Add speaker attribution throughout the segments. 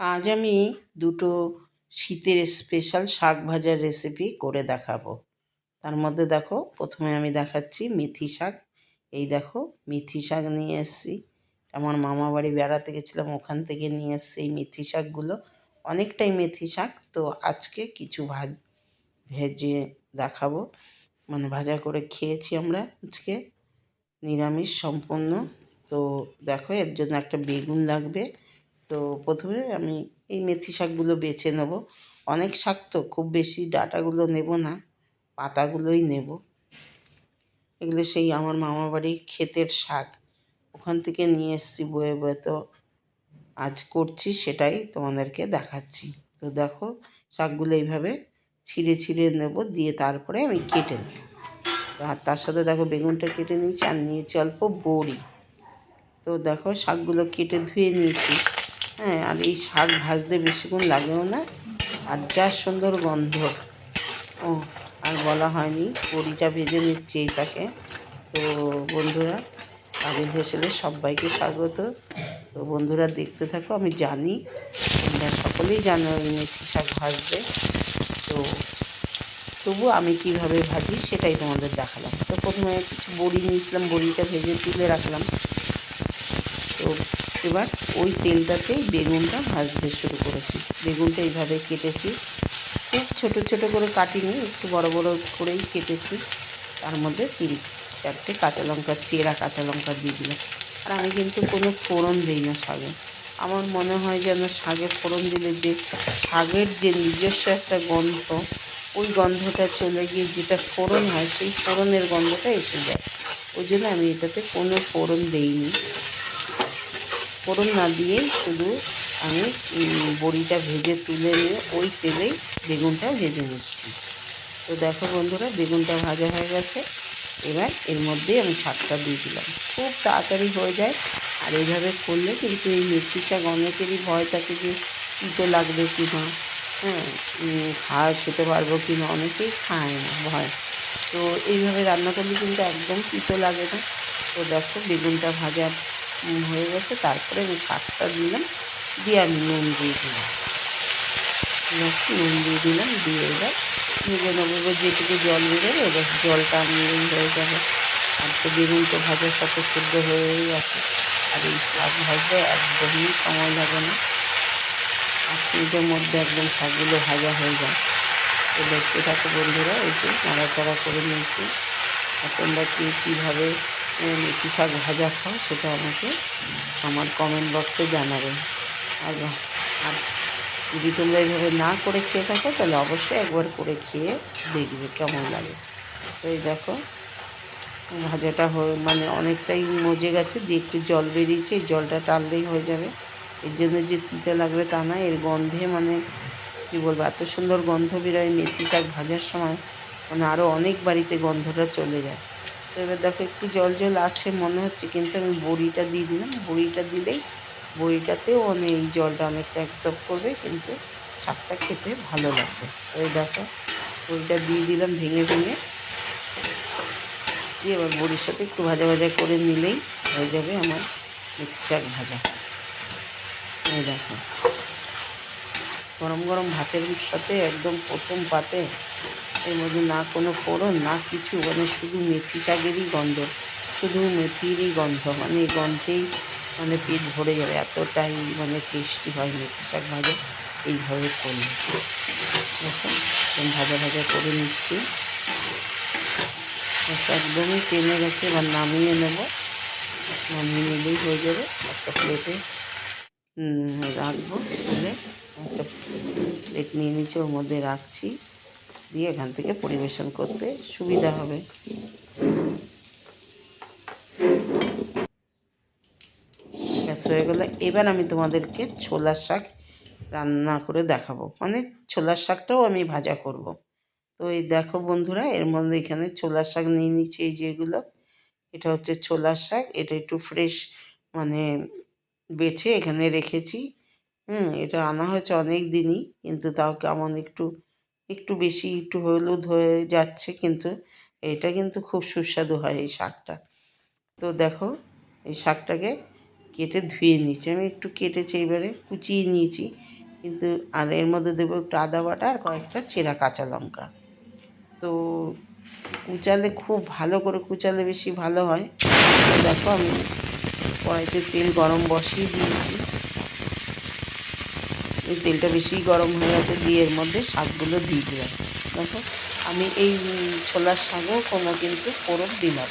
Speaker 1: আজ আমি দুটো শীতের স্পেশাল শাক ভাজার রেসিপি করে দেখাবো। তার মধ্যে দেখো, প্রথমে আমি দেখাচ্ছি মেথি শাক। এই দেখো, মেথি শাক নিয়ে এসেছি। আমার মামা বাড়ি বেড়াতে গেছিলাম, ওখান থেকে নিয়ে এসছি এই মেথি শাকগুলো। অনেকটাই মেথি শাক, তো আজকে কিছু ভাজ, ভেজে দেখাবো। মানে ভাজা করে খেয়েছি আমরা আজকে, নিরামিষ সম্পূর্ণ। তো দেখো, এর জন্য একটা বেগুন লাগবে। তো প্রথমে আমি এই মেথি শাকগুলো বেছে নেব। অনেক শাক তো, খুব বেশি ডাটাগুলো নেব না, পাতাগুলোই নেব। এগুলো সেই আমার মামা বাড়ির ক্ষেতের শাক। ওখান থেকে নিয়ে এসেছি, বয়ে বয়ে তো আজ করছি, সেটাই তোমাদেরকে দেখাচ্ছি। তো দেখো, শাকগুলো এইভাবে ছিঁড়ে ছিঁড়ে নেব, দিয়ে তারপরে আমি কেটে নেব। আর তার সাথে দেখো, বেগুনটা কেটে নিয়েছি, আর নিয়েছি অল্প বড়ি। তো দেখো, শাকগুলো কেটে ধুয়ে নিয়েছি। হ্যাঁ আর এই শাক ভাজতে বেশিক্ষণ লাগেও না। আর যা সুন্দর গন্ধ। ও, আর বলা হয়নি বড়িটা ভেজে নিচ্ছি এইটাকে তো বন্ধুরা কাজের ভেসেলে সবাইকে স্বাগত। তো বন্ধুরা, দেখতে থাকো, আমি জানি তোমরা সকলেই জানো মেথি শাক ভাজবে। তো তবু আমি কীভাবে ভাজি সেটাই তোমাদের দেখালাম। তো প্রথমে কিছু বড়ি নিয়েছিলাম, বড়িটা ভেজে তুলে রাখলাম। এবার ওই তেলটাতেই বেগুনটা ভাজতে শুরু করেছি। বেগুনটা এইভাবে কেটেছি। খুব ছোট ছোট করে কাটিনি, একটু বড় বড় করেই কেটেছি। তার মধ্যে তিন চারটে কাঁচা লঙ্কা, চেরা কাঁচা লঙ্কা দিয়ে দিলাম। আর আমি কিন্তু কোনো ফোড়ন দিই না শাগে। আমার মনে হয় যেন শাগে ফোড়ন দিলে যে শাগের যে নিজস্ব একটা গন্ধ, ওই গন্ধটা চলে গিয়ে যেটা ফোড়ন হয়, সেই ফোড়নের গন্ধটা এসে যায়। ওই জন্য আমি এটাতে কোনো ফোড়ন দিইনি। ফোড়ন না দিয়েই শুধু আমি বড়িটা ভেজে তুলে নিয়ে ওই তেলেই বেগুনটা ভেজে নিচ্ছি। তো দেখো বন্ধুরা, বেগুনটা ভাজা হয়ে গেছে। এবার এর মধ্যেই আমি শাকটা দিয়ে দিলাম। খুব তাড়াতাড়ি হয়ে যায়। আর এইভাবে করলে কিন্তু এই মেথি শাক অনেকেরই ভয় থাকে যে তিতো লাগবে কি না। হ্যাঁ খাওয়া খেতে পারব কি না? অনেকেই খায় না, ভয়। তো এইভাবে রান্না করলে কিন্তু একদম তিতো লাগে না। তো দেখো, বেগুনটা ভাজা হয়ে গেছে, তারপরে আমি শাকটা দিলাম, দিয়ে আমি নুন দিয়ে দিলাম। নুন দিয়ে দিলাম, দিয়ে এবার ভেজে নেব। এবার যেটুকু জল বেরোবে, এবার জলটা নিয়েই হয়ে যাবে। আর তো বেগুন তো ভাজার সাথে সেদ্ধ হয়েই আছে। আর এই শাক ভাজতে একদমই সময় লাগে না। পাঁচ মিনিটের মধ্যে একদম শাকগুলো ভাজা হয়ে যায়। তো দেখতে থাকো বন্ধুরা, এই যে নাড়াচাড়া করে নিয়েছি। আর তোমরা কি কীভাবে মেথি শাক ভাজা খাও, সেটা আমাকে আমার কমেন্ট বক্সে জানাবে। আর আর যদি তোমরা এইভাবে না করে খেয়ে থাকো, তাহলে অবশ্যই একবার করে খেয়ে দেখবে কেমন লাগে। তো এই দেখো, ভাজাটা হয়ে মানে অনেকটাই মজে গেছে, দিয়ে একটু জল বেরিয়েছে, এই জলটা টানলেই হয়ে যাবে। এর জন্য যে তিতে লাগবে তা না, এর গন্ধে মানে কী বলব, এত সুন্দর গন্ধ বেরোয় মেথি শাক ভাজার সময় মানে আরও অনেক বাড়িতে গন্ধটা চলে যায়। তো এবার দেখো একটু জল জল আছে মনে হচ্ছে, কিন্তু আমি বড়িটা দিয়ে দিলাম। বড়িটা দিলেই বড়িটাতেও মানে এই জলটা অনেকটা অ্যাকসেপ্ট করবে, কিন্তু শাকটা খেতে ভালো লাগবে। ওই দেখো, বড়িটা দিয়ে দিলাম ভেঙে ভেঙে। দিয়ে এবার বড়ির সাথে একটু ভাজা ভাজা করে নিলেই হয়ে যাবে আমার মেথি শাক ভাজা। এই দেখো, গরম গরম ভাতের সাথে একদম প্রথম পাতে এর মধ্যে না কোনো ফোড়ন, না কিছু মানে শুধু মেথি শাকেরই গন্ধ, শুধু মেথিরই গন্ধ মানে এই গন্ধেই মানে পেট ভরে যাবে, এতটাই মানে টেস্টি হয় মেথি শাক ভাজা, এইভাবে করলে দেখো ভাজা ভাজা করে নিচ্ছি। একদমই টেনে গেছে, এবার নামিয়ে নেব। নামিয়ে নিলেই হয়ে যাবে। একটা প্লেটে রাখব। একটা প্লেট নিয়ে নিচে ওর মধ্যে রাখছি। দিয়ে এখান থেকে পরিবেশন করতে সুবিধা হবে। ব্যাস, হয়ে গেলে। এবার আমি তোমাদেরকে ছোলার শাক রান্না করে দেখাবো। মানে ছোলার শাকটাও আমি ভাজা করব। তো এই দেখো বন্ধুরা, এর মধ্যে এখানে ছোলার শাক নিয়ে নিচ্ছি, এই যেগুলো এটা হচ্ছে ছোলার শাক, এটা একটু ফ্রেশ মানে বেছে এখানে রেখেছি। হুম, এটা আনা হয়েছে অনেক দিনই, কিন্তু তাও কেমন একটু একটু বেশি, একটু হলুদ হয়ে যাচ্ছে কিন্তু এটা কিন্তু খুব সুস্বাদু হয় এই শাকটা। তো দেখো, এই শাকটাকে কেটে ধুয়ে নিয়েছি। আমি একটু কেটেছি এবারে, কুচিয়ে নিয়েছি কিন্তু আর এর মধ্যে দেবো একটু আদা বাটা আর কয়েকটা চেরা কাঁচা লঙ্কা। তো কুচালে খুব ভালো করে কুচালে বেশি ভালো হয়। দেখো আমি কড়াইতে তেল গরম বসিয়ে দিয়েছি। তেলটা বেশি গরম হয়ে গেছে, দিয়ে এর মধ্যে শাকগুলো দিয়ে দিলাম। দেখো, আমি এই ছোলার শাকও কোনো কিন্তু ফোড়ন দিলাম।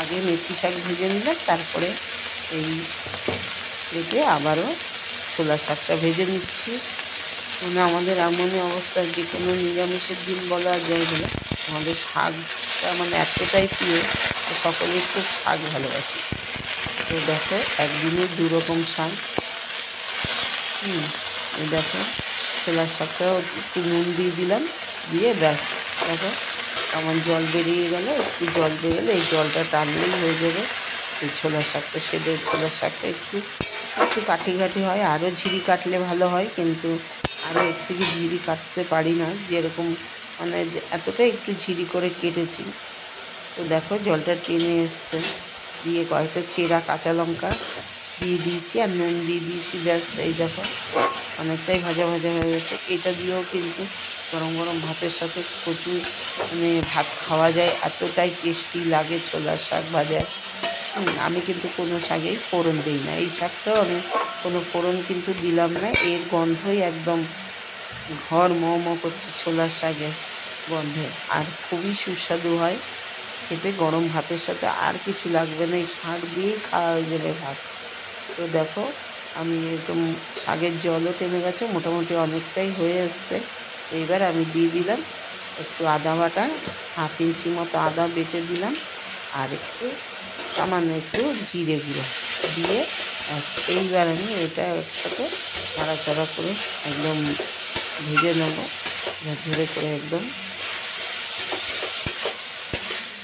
Speaker 1: আগে মেথি শাক ভেজে নিলাম, তারপরে এই রেখে আবারও ছোলার শাকটা ভেজে নিচ্ছি। মানে আমাদের এমনই অবস্থা, যে কোনো নিরামিষের দিন বলা যায় বলে আমাদের শাকটা মানে এতটাই প্রিয়, যে সকলেই খুব শাক ভালোবাসি। তো দেখো, একদিনে দু রকম শাক। হুম, এই দেখো ছোলার শাকটাও একটু নুন দিয়ে দিলাম, দিয়ে ব্যাস, দেখো, আমার জল বেরিয়ে গেল, একটু জল বেরোলে এই জলটা টানলেই হয়ে যাবে। এই ছোলার শাকটা, সেদের ছোলার শাকটা একটু একটু কাঠি কাঠি হয়, আরও ঝিরি কাটলে ভালো হয়, কিন্তু আরও থেকে ঝিরি কাটতে পারি না, যেরকম মানে এতটা একটু ঝিরি করে কেটেছি। তো দেখো, জলটা টেনে এসছে, দিয়ে কয়েকটা চেরা কাঁচা লঙ্কা দিয়ে দিয়েছি আর নুন দিয়ে দিয়েছি, ব্যাস, এই দেখো। অনেকটাই ভাজা ভাজা হয়ে গেছে। এটা দিয়েও কিন্তু গরম গরম ভাতের সাথে প্রচুর মানে ভাত খাওয়া যায়। এতটাই টেস্টি লাগে ছোলার শাক ভাজা। আমি কিন্তু কোনো শাকেই ফোড়ন দিই না। এই শাকটাও আমি কোনো ফোড়ন কিন্তু দিলাম না। এর গন্ধই একদম ঘর মো মো করছে ছোলার শাকের গন্ধে। আর খুবই সুস্বাদু হয়। খেতে গরম ভাতের সাথে আর কিছু লাগবে না। এই শাক দিয়েই খাওয়া হয়ে যাবে ভাত। তো দেখো, আমি একদম শাকের জলও টেনে গেছে, মোটামুটি অনেকটাই হয়ে এসছে। এইবার আমি দিয়ে দিলাম একটু আদা বাটা, হাফ ইঞ্চি মতো আদা বেটে দিলাম, আর একটু সামান্য একটু জিরে গুঁড়ো দিয়ে এইবার আমি এটা একসাথে নাড়াচাড়া করে একদম ভেজে নেব, ঝরঝরে করে একদম।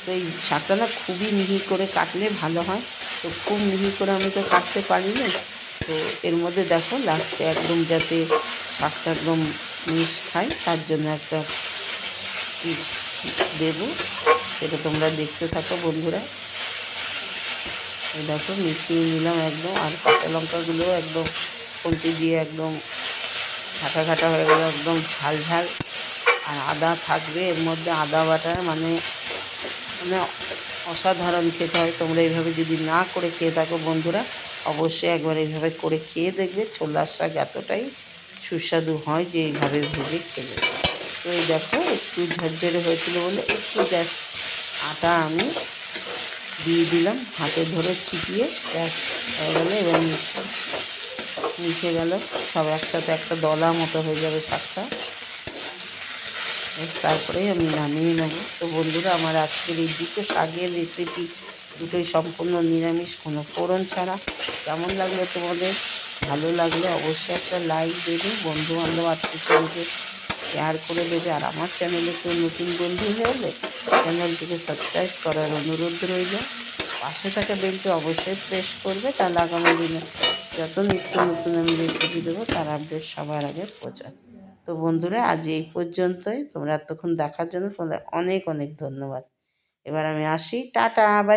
Speaker 1: তো এই শাকটা না খুবই মিহি করে কাটলে ভালো হয়। তো খুব মিহি করে আমি তো কাটতে পারি না তো এর মধ্যে দেখো লাস্টে একদম যাতে শাকটা একদম মিশ খায় তার জন্য একটা টিপস দেবো, সেটা তোমরা দেখতে থাকো বন্ধুরা। দেখো মিশিয়ে নিলাম একদম, আর কাঁচা লঙ্কাগুলোও একদম খুন্তি দিয়ে একদম ঘাটা ঘাটা হয়ে গেল, একদম ঝাল ঝাল। আর আদা থাকবে, এর মধ্যে আদা বাটা মানে মানে অসাধারণ খেতে হয়। তোমরা এইভাবে যদি না করে খেয়ে থাকো বন্ধুরা, অবশ্যই একবার এইভাবে করে খেয়ে দেখবে। ছোলার শাক এতটাই সুস্বাদু হয় যে এইভাবে ভেজে খেলে তো এই দেখো, একটু ঝরঝরে হয়েছিল বলে একটু গ্যাস আটা আমি দিয়ে দিলাম। হাতে ধরে ছিটিয়ে গ্যাস হয়ে গেলো এবার মিশে গেল। সব একসাথে একটা দলা মতো হয়ে যাবে শাকটা। তারপরেই আমি নামিয়ে নেব। তো বন্ধুরা, আমার আজকের এই দুটো শাকের রেসিপি দুটোই সম্পূর্ণ নিরামিষ, কোনো ফোড়ন ছাড়া। কেমন লাগল তোমাদের? ভালো লাগলে অবশ্যই একটা লাইক দেবে বন্ধু বান্ধব সঙ্গে শেয়ার করে দেবে। আর আমার চ্যানেলে কেউ নতুন বন্ধু হয়ে হলে চ্যানেলটিকে সাবস্ক্রাইব করার অনুরোধ রইল। পাশে থাকা বেলটি অবশ্যই প্রেস করবে। তাহলে আগামী দিনে যত নিত্য নতুন আমি রেসিপি দেবো, তার আপডেট সবার আগে পৌঁছায় তো বন্ধুরা, আজ এই পর্যন্তই। তোমরা এতক্ষণ দেখার জন্য তোমাদের অনেক অনেক ধন্যবাদ। এবার আমি আসি। Tata, bye.